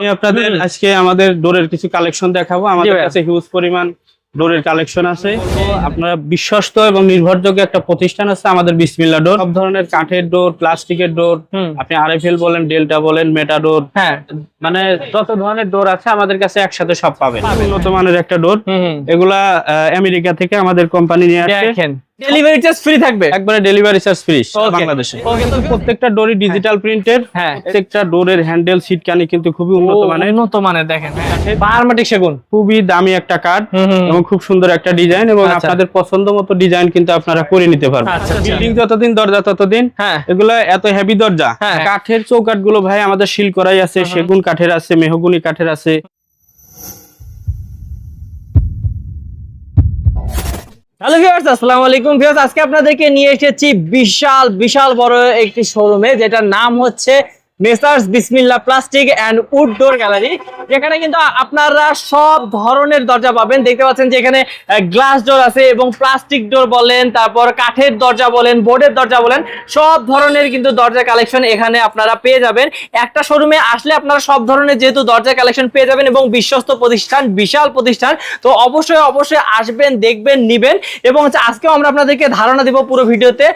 আমি আপনাদের আজকে আমাদের ডোরের কিছু কালেকশন দেখাবো। আমাদের কাছে হিউজ পরিমাণ ডোরের কালেকশন আছে। আপনারা বিশ্বস্ত এবং নির্ভরযোগ্য একটা প্রতিষ্ঠান আছে আমাদের বিসমিল্লা ডোর। সব ধরনের কাঠের ডোর প্লাস্টিকের ডোর। আপনি আরএফএল বলেন ডেল্টা বলেন মেটা ডোর। হ্যাঁ। মানে যত ধরনের ডোর আছে আমাদের কাছে একসাথে সব পাবেন। উন্নত মানের একটা ডোর। এগুলা আমেরিকা থেকে আমাদের কোম্পানি নিয়ে আসে ডেলিভারি চার্জ ফ্রি থাকবে। একবারে ডেলিভারি চার্জ ফ্রি বাংলাদেশে। প্রত্যেকটা ডোরই ডিজিটাল প্রিন্টের হ্যাঁ। প্রত্যেকটা ডোরের হ্যান্ডেল সিটকানি কিন্তু খুবই উন্নত মানের। উন্নত মানের দেখেন বারমাটিক সেগুন। খুবই দামি একটা কাঠ এবং খুব সুন্দর একটা ডিজাইন এবং আচ্ছা। আপনাদের পছন্দ মতো ডিজাইন কিন্তু আপনারা করে নিতে পারবেন। আচ্ছা, আচ্ছা। বিল্ডিং যতদিন দরজা ততদিন হ্যাঁ। এগুলো এত হেভি দরজা। হ্যাঁ। কাঠের চৌকাঠগুলো ভাই আমাদের শিল করাই আছে সেগুন কাঠের আছে মেহগুনি কাঠের আছে। হ্যালো ভিউয়ার্স আসসালামু আলাইকুম। ভিউয়ার্স আজকে আপনাদেরকে নিয়ে এসেছি বিশাল বিশাল বড় একটি শোরুমে যেটার নাম হচ্ছে messrs Bismillah plastic and wood door gallery. যেখানে কিন্তু আপনারা সব ধরনের দরজা পাবেন। দেখতে পাচ্ছেন যে এখানে গ্লাস ডোর আছে এবং প্লাস্টিক ডোর বলেন, তারপর কাঠের দরজা বলেন, বোর্ডের দরজা বলেন, সব ধরনের কিন্তু দরজা কালেকশন এখানে আপনারা পেয়ে যাবেন। একটা শোরুমে আসলে আপনারা সব ধরনের যেহেতু দরজা কালেকশন পেয়ে যাবেন এবং বিশ্বস্ত প্রতিষ্ঠান, বিশাল প্রতিষ্ঠান, তো অবশ্যই অবশ্যই আসবেন, দেখবেন, নিবেন এবং আজকেও আমরা আপনাদেরকে ধারণা দিব পুরো ভিডিওতে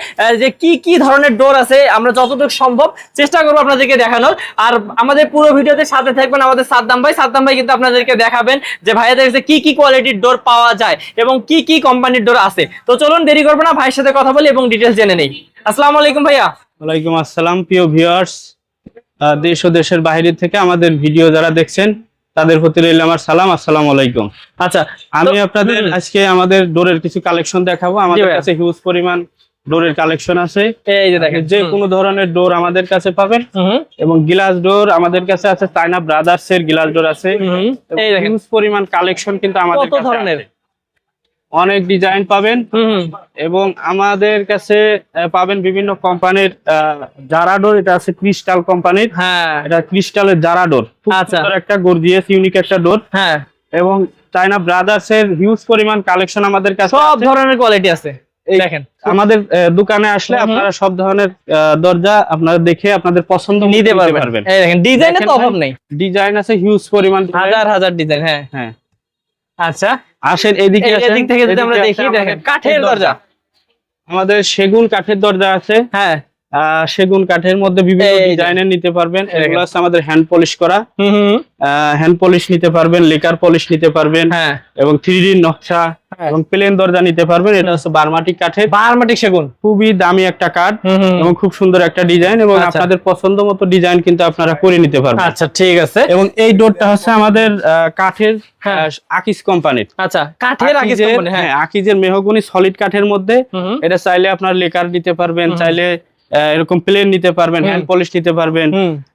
যে কি কি ধরনের ডোর আছে। আমরা যতটুকু সম্ভব চেষ্টা করব আপনাদেরকে দেখানোর। আর আমাদের পুরো ভিডিওতে সাথে থাকবেন আমাদের সাদ্দাম ভাই। সাদ্দাম ভাই কিন্তু আপনাদেরকে দেখাবেন যে ভাইয়াদের কাছে কি কি কোয়ালিটির ডোর পাওয়া যায় এবং কি কি কোম্পানির ডোর আছে। তো চলুন দেরি করব না ভাইয়ের সাথে কথা বলি এবং ডিটেলস জেনে নেই। আসসালামু আলাইকুম ভাইয়া। ওয়ালাইকুম আসসালাম প্রিয় ভিউয়ার্স দেশ ও দেশের বাইরে থেকে আমাদের ভিডিও যারা দেখছেন তাদের প্রতি রইল আমার সালাম। আসসালামু আলাইকুম। আচ্ছা আমি আপনাদের আজকে আমাদের ডোরের কিছু কালেকশন দেখাবো। আমাদের। কাছে হিউজ পরিমাণ ডোরের কালেকশন আছে। এই যে দেখেন। যে কোনো ধরনের ডোর আমাদের কাছে পাবেন। এবং গ্লাস ডোর আমাদের কাছে আছে চায়না ব্রাদার্স এর গ্লাস ডোর আছে। এই দেখেন। পরিমাণ কালেকশন কিন্তু আমাদের কত কাছে ধরনের? অনেক ডিজাইন পাবেন। এবং আমাদের কাছে পাবেন বিভিন্ন কোম্পানির জারা ডোর এটা আছে ক্রিস্টাল কোম্পানির। হ্যাঁ। এটা ক্রিস্টালের জারা ডোর। আচ্ছা। একটা গর্জিয়াস ইউনিক একটা ডোর। হ্যাঁ। এবং চায়না ব্রাদার্স এর হিউজ পরিমাণ কালেকশন আমাদের কাছে সব ধরনের কোয়ালিটি আছে। দেখেন। আমাদের দোকানে আসলে। আপনারা সব ধরনের দরজা আপনারা দেখে আপনাদের পছন্দ নিতে পারবেন। এই দেখেন ডিজাইনের তো অভাব নেই। ডিজাইন আছে হিউজ পরিমাণ। হাজার হাজার ডিজাইন হ্যাঁ। হ্যাঁ। আচ্ছা। আসেন এদিকে আসেন। এদিক থেকে যদি আমরা দেখি দেখেন কাঠের দরজা। আমাদের সেগুন কাঠের দরজা আছে। হ্যাঁ। সেগুন কাঠের মধ্যে বিভিন্ন। ডিজাইনের নিতে পারবেন। এগুলো আছে আমাদের হ্যান্ড পলিশ করা। হ্যান্ড পলিশ নিতে পারবেন লেকার পলিশ নিতে পারবেন হ্যাঁ। এবং থ্রি ডি নকশা হ্যাঁ। এবং প্লেন দরজা নিতে পারবেন। এটা হচ্ছে বারমাটিক কাঠের। বারমাটিক সেগুন। খুবই দামি একটা কাঠ এবং খুব সুন্দর একটা ডিজাইন এবং আচ্ছা। আপনাদের পছন্দ মতো ডিজাইন কিন্তু আপনারা করে নিতে পারবেন। আচ্ছা ঠিক আছে। এবং এই ডোরটা হচ্ছে আমাদের কাঠের হ্যাঁ। আকিস কোম্পানির আচ্ছা কাঠের আগে আকিজের হ্যাঁ। আকিজের মেহগনি সলিড কাঠের মধ্যে। এটা চাইলে আপনার লেকার নিতে পারবেন চাইলে এরকম প্লেন নিতে পারবেন হ্যান্ড পলিশ নিতে পারবেন।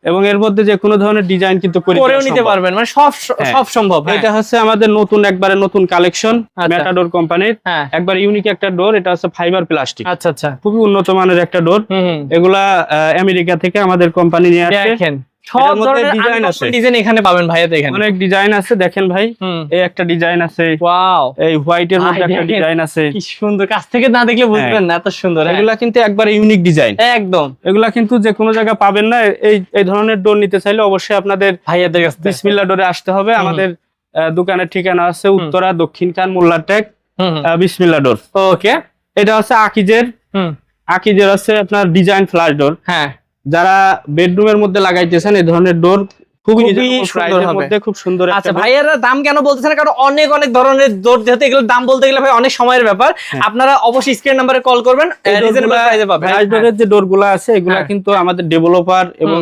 এবং এর মধ্যে যে কোনো ধরনের ডিজাইন কিন্তু করেও নিতে পারবেন মানে সব হ্যাঁ। সব সম্ভব হ্যাঁ। এটা হচ্ছে আমাদের নতুন একবারে নতুন কালেকশন। ম্যাটাডোর কোম্পানির একবার ইউনিক একটা ডোর এটা হচ্ছে ফাইবার প্লাস্টিক আচ্ছা আচ্ছা। খুবই উন্নত মানের একটা ডোর এগুলা আমেরিকা থেকে আমাদের কোম্পানি নিয়ে আসে সব ধরনের ডিজাইন আছে। ডিজাইন এখানে পাবেন ভাইয়া দেখেন। অনেক ডিজাইন আছে দেখেন ভাই। এই একটা ডিজাইন আছে। ওয়াও। এই হোয়াইট এর মধ্যে একটা ডিজাইন আছে। কি সুন্দর কাছ থেকে না দেখলে বুঝবেন না এত সুন্দর হ্যাঁ। এগুলা কিন্তু একবারে ইউনিক ডিজাইন একদম। এগুলা কিন্তু যে কোনো জায়গায় পাবেন না এই এই ধরনের ডোর নিতে চাইলে অবশ্যই আপনাদের ভাইয়াদের কাছ থেকে। বিসমিল্লা ডোরে আসতে হবে। আমাদের দোকানের ঠিকানা আছে উত্তরা দক্ষিণ খান মোল্লা টেক বিসমিল্লা ডোর ওকে এটা হচ্ছে আকিজের আকিজের আছে আপনার ডিজাইন ফ্লাশ ডোর হ্যাঁ। যারা বেডরুমের মধ্যে লাগাইতেছেন এই ধরনের ডোর খুবই সুন্দর হবে। মধ্যে খুব সুন্দর আচ্ছা। দাম কেন বলতেছেন কারণ অনেক অনেক ধরনের দর যেহেতু এগুলোর দাম বলতে গেলে ভাই অনেক সময়ের ব্যাপার। হ্যাঁ। আপনারা অবশ্যই স্ক্রিন নাম্বারে কল করবেন এই রিজনেবল প্রাইসে পাবেন। ফ্লাশ যে ডোরগুলা আছে এগুলা হ্যাঁ। কিন্তু আমাদের ডেভেলপার এবং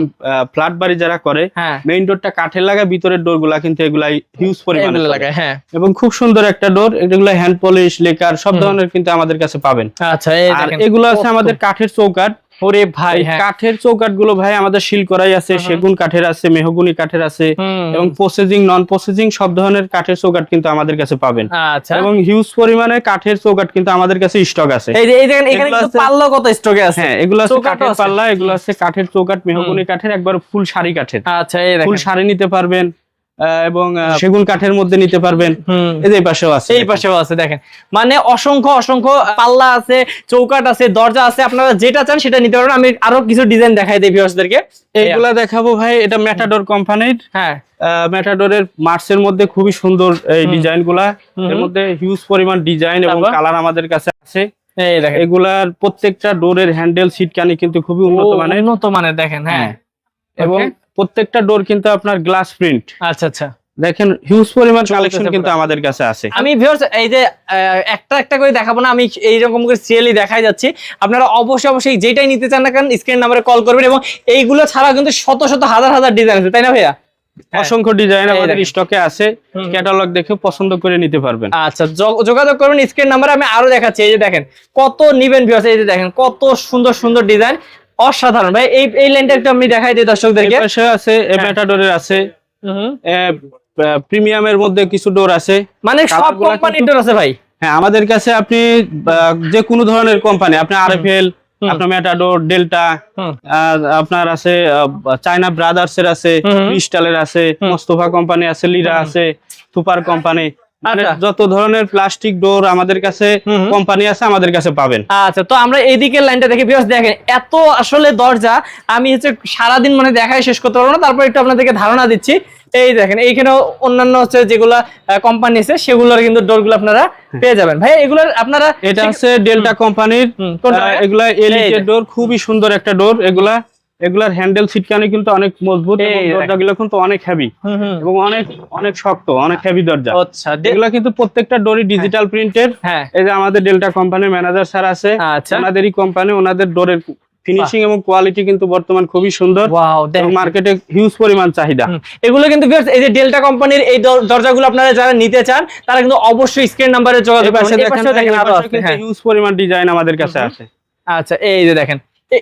ফ্ল্যাট বাড়ি যারা করে হ্যাঁ। মেইন ডোরটা কাঠের লাগায় ভিতরের ডোরগুলা কিন্তু এগুলা হিউজ পরিমাণে লাগায় হ্যাঁ। এবং খুব সুন্দর একটা ডোর এগুলো হ্যান্ড পলিশ লেকার সব ধরনের কিন্তু আমাদের কাছে পাবেন। আচ্ছা আর এগুলো আছে আমাদের কাঠের চৌকাঠ। ওরে ভাই হ্যাঁ। কাঠের চৌকাঠগুলো ভাই আমাদের শিল করাই আছে সেগুন কাঠের আছে মেহগুনি কাঠের আছে এবং প্রসেসিং নন প্রসেসিং সব ধরনের কাঠের চৌকাঠ কিন্তু আমাদের কাছে পাবেন। আচ্ছা। এবং হিউজ পরিমাণে কাঠের চৌকাঠ কিন্তু আমাদের কাছে স্টক আছে। এই যে এখানে পাল্লা কত স্টকে আছে। হ্যাঁ এগুলো আছে কাঠের আছে। পাল্লা এগুলো আছে কাঠের চৌকাঠ মেহগুনি কাঠের একবার ফুল শাড়ি কাঠের। আচ্ছা এই ফুল দেখেন শাড়ি নিতে পারবেন। এবং সেগুন কাঠের মধ্যে নিতে পারবেন। এই যে পাশেও আছে। এই পাশেও আছে দেখেন। মানে অসংখ্য অসংখ্য পাল্লা আছে চৌকাট আছে দরজা আছে আপনারা যেটা চান সেটা নিতে পারবেন। আমি আরও কিছু ডিজাইন দেখাই দিই ভিউয়ার্সদেরকে এইগুলা দেখাবো ভাই এটা মেটাডোর কোম্পানির হ্যাঁ। মেটাডোরের মার্সের মধ্যে খুবই সুন্দর এই হুম। ডিজাইনগুলা এর মধ্যে হিউজ পরিমাণ ডিজাইন এবং কালার আমাদের কাছে আছে। এই দেখেন। এগুলার প্রত্যেকটা ডোরের হ্যান্ডেল সিটকানি কিন্তু খুবই উন্নত মানের। উন্নত মানের দেখেন হ্যাঁ। এবং Okay. প্রত্যেকটা ডোর কিন্তু আপনার গ্লাস প্রিন্ট আচ্ছা আচ্ছা। দেখেন হিউজ পরিমাণ কালেকশন কিন্তু আমাদের কাছে আছে। আমি ভিউয়ার্স এই যে একটা একটা করে দেখাবো না আমি এই রকম করে সিরিয়ালি দেখাই যাচ্ছি। আপনারা অবশ্যই অবশ্যই যেটাই নিতে চান না কারণ স্ক্রিন নাম্বারে কল করবেন এবং এইগুলো ছাড়া কিন্তু শত শত হাজার হাজার ডিজাইন আছে তাই না ভাইয়া? হ্যাঁ। অসংখ্য ডিজাইন আমাদের স্টকে আছে। ক্যাটালগ দেখে পছন্দ করে নিতে পারবেন। আচ্ছা যোগ- যোগাযোগ করবেন স্ক্রিন নাম্বারে আমি আরও দেখাচ্ছি এই যে দেখেন কত নিবেন ভিউয়ার্স এই যে দেখেন কত সুন্দর সুন্দর ডিজাইন অসাধারণ ভাই এই এই লাইনটা একটু আমি দেখাই দিই দর্শকদেরকে পাশে আছে হ্যাঁ। মেটাডোরের আছে হুম। প্রিমিয়ামের মধ্যে কিছু ডোর আছে মানে সব কোম্পানির ডোর আছে ভাই হ্যাঁ আমাদের কাছে আপনি যে কোনো ধরনের কোম্পানি আপনি আরএফএল। আপনার মেটাডোর ডেল্টা আর আপনার আছে চায়না ব্রাদার্স এর আছে। ক্রিস্টালের আছে মোস্তফা কোম্পানি আছে লিরা আছে সুপার কোম্পানি। যত ধরনের প্লাস্টিক ডোর আমাদের কাছে। কোম্পানি আছে আমাদের কাছে পাবেন। আচ্ছা তো আমরা এইদিকের লাইনটা দেখে। ভিউয়ার্স দেখেন এত আসলে দরজা আমি হচ্ছে সারাদিন মানে দেখাই শেষ করতে পারব না। তারপর একটু আপনাদেরকে ধারণা দিচ্ছি। এই দেখেন এইখানে অন্যান্য হচ্ছে যেগুলা কোম্পানি আছে সেগুলোর কিন্তু ডোরগুলো আপনারা পেয়ে যাবেন। ভাই এগুলোর আপনারা এটা হচ্ছে ডেল্টা কোম্পানির এগুলা এই ডোর খুবই সুন্দর একটা ডোর এগুলা এগুলার হ্যান্ডেল সিটকানি কিন্তু অনেক মজবুত দরজাগুলো কিন্তু অনেক হেভি। এবং অনেক অনেক শক্ত অনেক হেভি দরজা। আচ্ছা এগুলা কিন্তু প্রত্যেকটা ডোরই ডিজিটাল প্রিন্টের হ্যাঁ। এই যে আমাদের ডেল্টা কোম্পানির ম্যানেজার স্যার আছে আচ্ছা। ওনাদেরই কোম্পানি ওনাদের ডোরের ফিনিশিং এবং কোয়ালিটি কিন্তু বর্তমান খুবই সুন্দর। ওয়াও এবং মার্কেটে হিউজ পরিমাণ চাহিদা। এগুলো কিন্তু এই যে ডেল্টা কোম্পানির এই দর- দরজাগুলো আপনারা যারা নিতে চান তারা কিন্তু অবশ্যই স্ক্রিন নাম্বারে যোগাযোগ এই দেখেন আছে, হ্যাঁ। হিউজ পরিমাণ ডিজাইন আমাদের কাছে আছে। আচ্ছা এই যে দেখেন।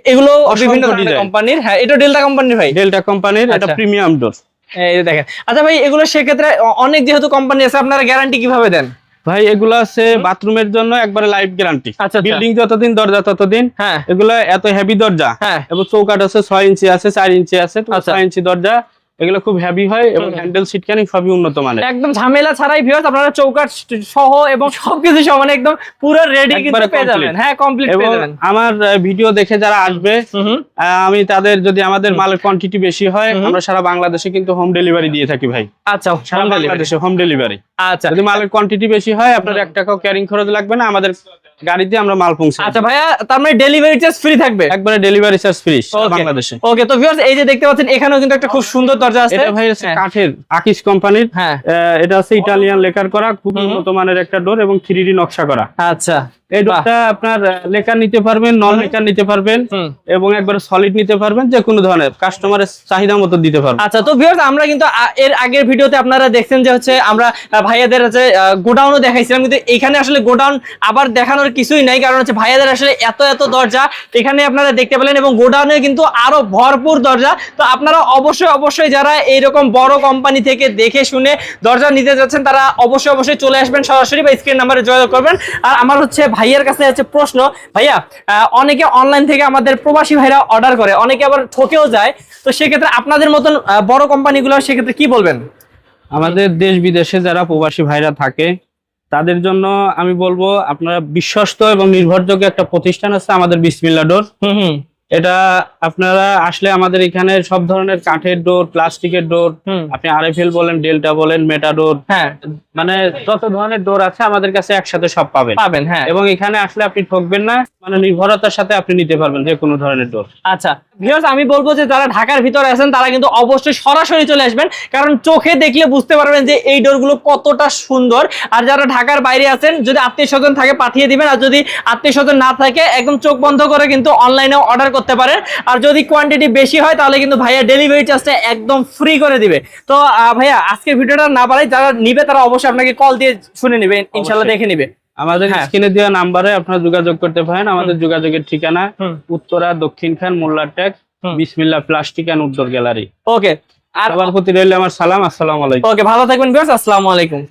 এগুলো বিভিন্ন। কোম্পানির হ্যাঁ এটা ডেল্টা কোম্পানির ভাই। ডেল্টা কোম্পানির এটা আচ্ছা। প্রিমিয়াম ডোর এই দেখেন। আচ্ছা ভাই এগুলো সেক্ষেত্রে অনেক যেহেতু কোম্পানি আছে আপনারা গ্যারান্টি কীভাবে দেন? ভাই এগুলো আছে বাথরুমের জন্য একবারে লাইফ গ্যারান্টি আচ্ছা, আচ্ছা। বিল্ডিং যতদিন দরজা ততদিন হ্যাঁ। এগুলো এত হেভি দরজা। হ্যাঁ। এবং চৌকাট আছে ছয় ইঞ্চি আছে চার ইঞ্চি আছে আচ্ছা। ছয় ইঞ্চি দরজা। এগুলো খুব হেভি হয় এবং। হ্যান্ডেল সিটকানি সবই উন্নত মানের। একদম ঝামেলা ছাড়াই ভিউয়ার্স আপনারা চৌকাট সহ এবং সবকিছু সহ মানে একদম পুরো রেডি কিন্তু পেয়ে যাবেন। হ্যাঁ কমপ্লিট পেয়ে যাবেন। আমার ভিডিও দেখে যারা আসবে আমি তাদের যদি আমাদের মালের কোয়ান্টিটি বেশি হয় আমরা সারা বাংলাদেশে কিন্তু হোম ডেলিভারি দিয়ে থাকি ভাই। আচ্ছা সারা বাংলাদেশে হোম ডেলিভারি আচ্ছা। যদি মালের কোয়ান্টিটি বেশি হয় আপনার এক টাকাও ক্যারিং খরচ লাগবে না আমাদের গাড়িতে আমরা মাল পৌঁছে আচ্ছা ভাইয়া তার মানে ডেলিভারি চার্জ ফ্রি থাকবে? একবারে ডেলিভারি চার্জ ফ্রি. বাংলাদেশে। ওকে তো ভিউয়ার্স এই যে দেখতে পাচ্ছেন এখানেও কিন্তু একটা খুব সুন্দর দরজা আছে। এটা ভাই হ্যাঁ। কাঠের আকিস কোম্পানির। হ্যাঁ। এটা হচ্ছে ইটালিয়ান লেখার করা খুব উন্নত মানের একটা ডোর এবং থ্রি নকশা করা। আচ্ছা। এই ডোরটা আপনার লেকার নিতে পারবেন নন লেকার নিতে পারবেন এবং একবার সলিড নিতে পারবেন যে কোনো ধরনের কাস্টমারের চাহিদা মতো দিতে পারবেন। আচ্ছা তো ভিউয়ার্স আমরা কিন্তু এর আগের ভিডিওতে আপনারা দেখছেন যে হচ্ছে আমরা ভাইয়াদের হচ্ছে গোডাউনও দেখাইছিলাম কিন্তু এখানে আসলে গোডাউন আবার দেখানোর কিছুই নাই কারণ হচ্ছে ভাইয়াদের আসলে এত এত দরজা এখানে আপনারা দেখতে পেলেন এবং গোডাউনে কিন্তু আরও ভরপুর দরজা। তো আপনারা অবশ্যই অবশ্যই যারা এইরকম বড় কোম্পানি থেকে দেখে শুনে দরজা নিতে যাচ্ছেন তারা অবশ্যই অবশ্যই চলে আসবেন সরাসরি বা স্ক্রিন নাম্বারে যোগাযোগ করবেন। আর আমার হচ্ছে ভাইয়ের কাছে হচ্ছে প্রশ্ন ভাইয়া অনেকে অনলাইন থেকে আমাদের প্রবাসী ভাইরা অর্ডার করে অনেকে আবার ঠকেও যায়। তো সেক্ষেত্রে আপনাদের মতন বড় কোম্পানিগুলো সেক্ষেত্রে কি বলবেন? আমাদের দেশ বিদেশে যারা প্রবাসী ভাইরা থাকে তাদের জন্য আমি বলব আপনারা বিশ্বস্ত এবং নির্ভরযোগ্য একটা প্রতিষ্ঠান আছে আমাদের বিসমিল্লা ডোর। এটা আপনারা আসলে আমাদের এখানে সব ধরনের কাঠের ডোর প্লাস্টিকের ডোর আপনি আরএফএল বলেন ডেল্টা বলেন মেটাডোর হ্যাঁ। মানে যত ধরনের ডোর আছে আমাদের কাছে একসাথে সব পাবেন। পাবেন হ্যাঁ। এবং এখানে আসলে আপনি ঠকবেন না মানে নির্ভরতার সাথে আপনি নিতে পারবেন যে কোনো ধরনের ডোর। আচ্ছা ভিউয়ার্স আমি বলব যে যারা ঢাকার ভিতরে আছেন তারা কিন্তু অবশ্যই সরাসরি চলে আসবেন কারণ চোখে দেখলে বুঝতে পারবেন যে এই ডোরগুলো কতটা সুন্দর। আর যারা ঢাকার বাইরে আছেন যদি আত্মীয় স্বজন থাকে পাঠিয়ে দিবেন। আর যদি আত্মীয় স্বজন না থাকে একদম চোখ বন্ধ করে কিন্তু অনলাইনে অর্ডার করতে পারেন আর যদি কোয়ান্টিটি বেশি হয় তাহলে কিন্তু ভাইয়া ডেলিভারি চার্জটা একদম ফ্রি করে দিবে। তো ভাইয়া আজকের ভিডিওটা না বাড়াই যারা নিবে তারা অবশ্যই আপনাকে কল দিয়ে শুনে নিবে ইনশাল্লাহ দেখে নিবে। আমাদের হ্যাঁ। স্ক্রিনে দেওয়া নাম্বারে আপনারা যোগাযোগ করতে পারেন। আমাদের যোগাযোগের ঠিকানা উত্তরা দক্ষিণ খান মোল্লা ট্যাক বিসমিল্লা প্লাস্টিক অ্যান্ড উত্তর গ্যালারি। ওকে আর সবার প্রতি রইল আমার সালাম আসসালামু আলাইকুম। ওকে ভালো থাকবেন আসসালামু আলাইকুম।